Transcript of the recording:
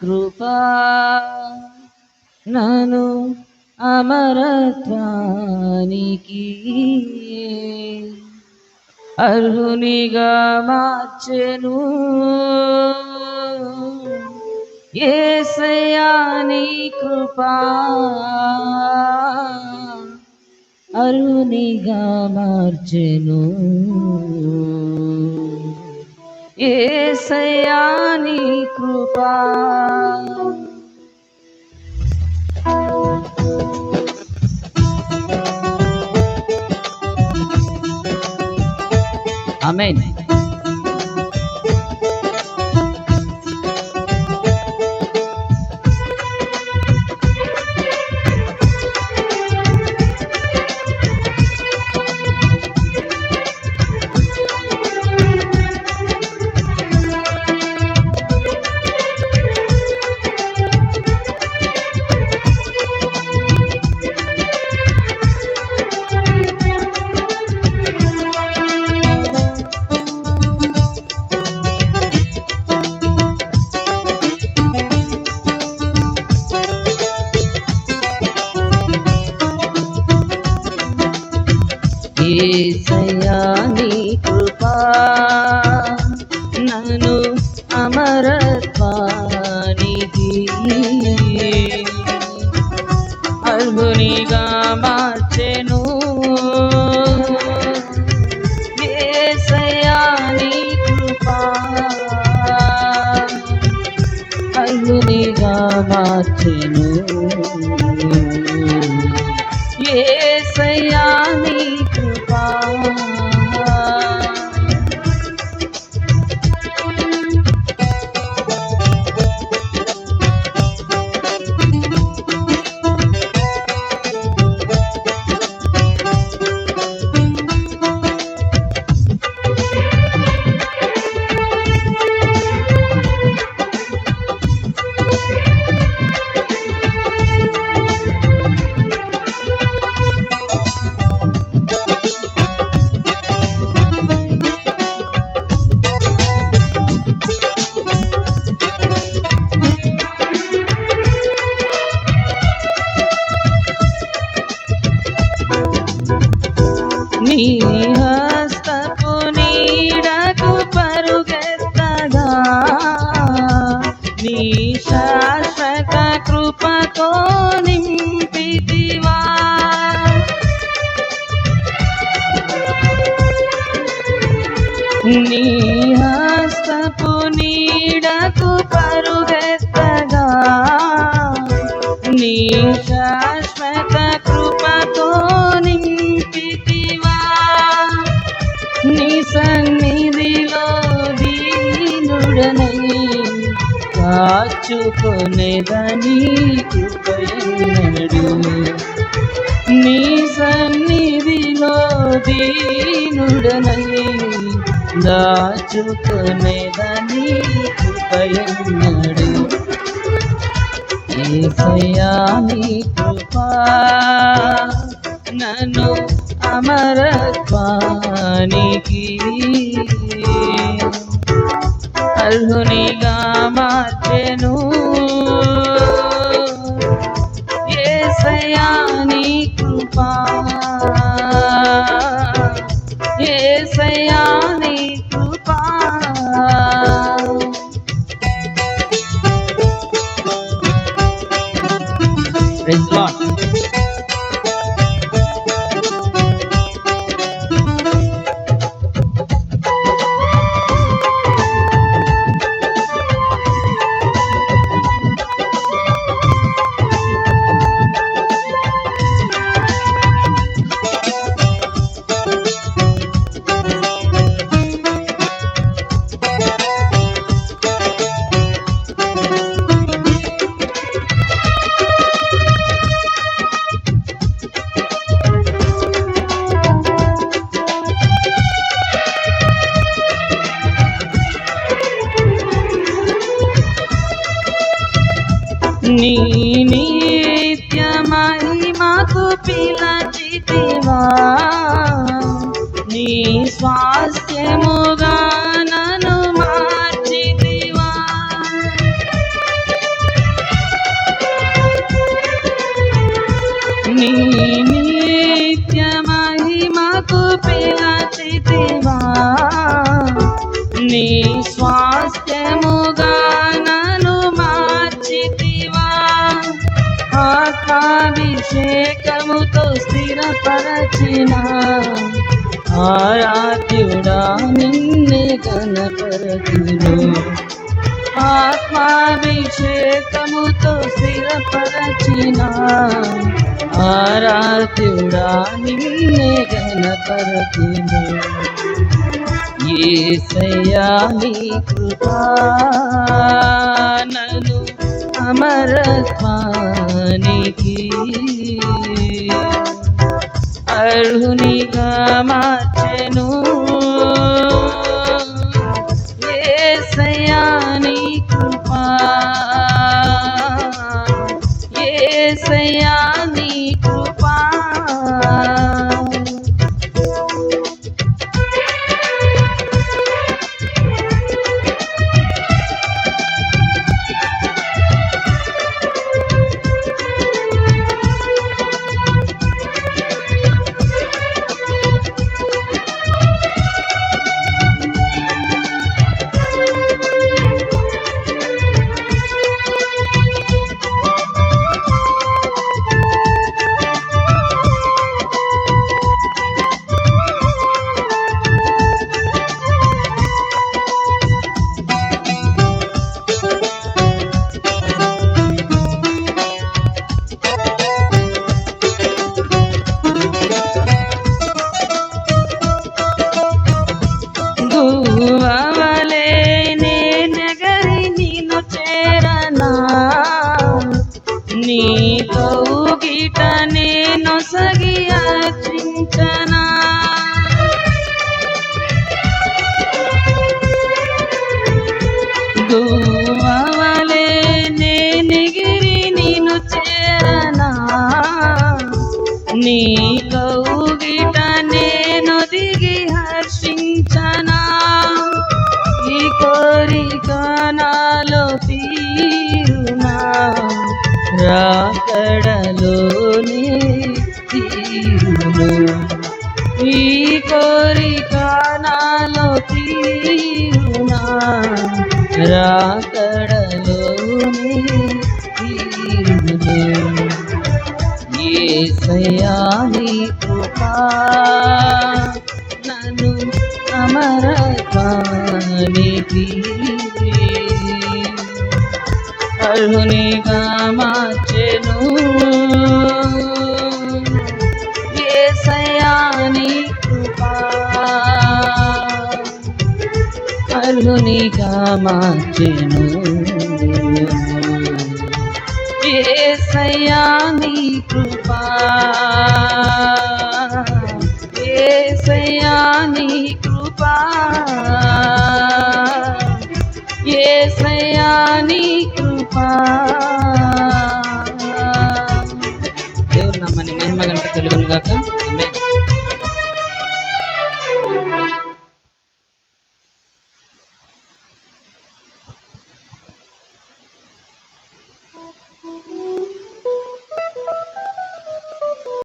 కృపా నను అమరత్వానికి. అర్హునిగా మార్చెను ఏసయా నీ కృపా. అరుణిగా మార్చెను. ఏసయా నీ కృపా ఆమేన్ ఏసయ్యా నీ కృపా. నన్ను అమరత్వానికి అర్హునిగా మార్చెను. ఏసయ్యా నీ కృపా. మార్చెను. నీ నీ హస్తపు నీడకు పరుగెత్తగా. నీ శాశ్వత కృపతో నింపితివా. నీ హస్తపు నీడకు పరుగెత్తగా. నీ దాచుకునేదని కృపయనడు నీ సన్నిధిలో దీనుడనని దాచుకునేదని కృపయనడు ఏసయ్యా నీ కృపా నన్ను అమరత్వానికి. అర్హునిగా మార్చెను. ఏసయ్యా నీ కృపా. ఏసయ్యా నీ నిత్య మహిమకు పిలచితివా నీ స్వాస్థ్యముగా నన్ను మార్చితివా. నీ నిత్య మహిమకు పిలచితివా నీ ఆత్మాభిషేకముతో స్థిరపరచిన ఆరాధ్యుడా నిన్నే కనపరచును ఆత్మాభిషేకముతో స్థిరపరచిన ఆరాధ్యుడా నిన్నే గణపరచును ఏసయ్యా నీ కృపా నను అమరత్వానికి అరుణిగా మార్చెను. గువ్వవలే నే నగరి నిన్ను చేరనా? నీ కౌగిట నేను సగి అర్చించనా గువ్వవలే నే నిగిరి నిన్ను చేరనా? నీ నాలో తీరునా రాకడలోనే తీరును ఈ కోరిక నాలో తీరునా రాకడలోనే తీరును ఏసయ్యా నీ కృపా అమరత్వానికి అర్హునిగా మార్చెను ఏసయాని నీ కృపా అర్హునిగా మార్చెను ఏసయ్యా కృపా ఏసయాని నీ కృపా. ఏసయ్యా నీ కృపా. దేవుడు నమ్మని మహిమ గంట తెలుగునుగాక.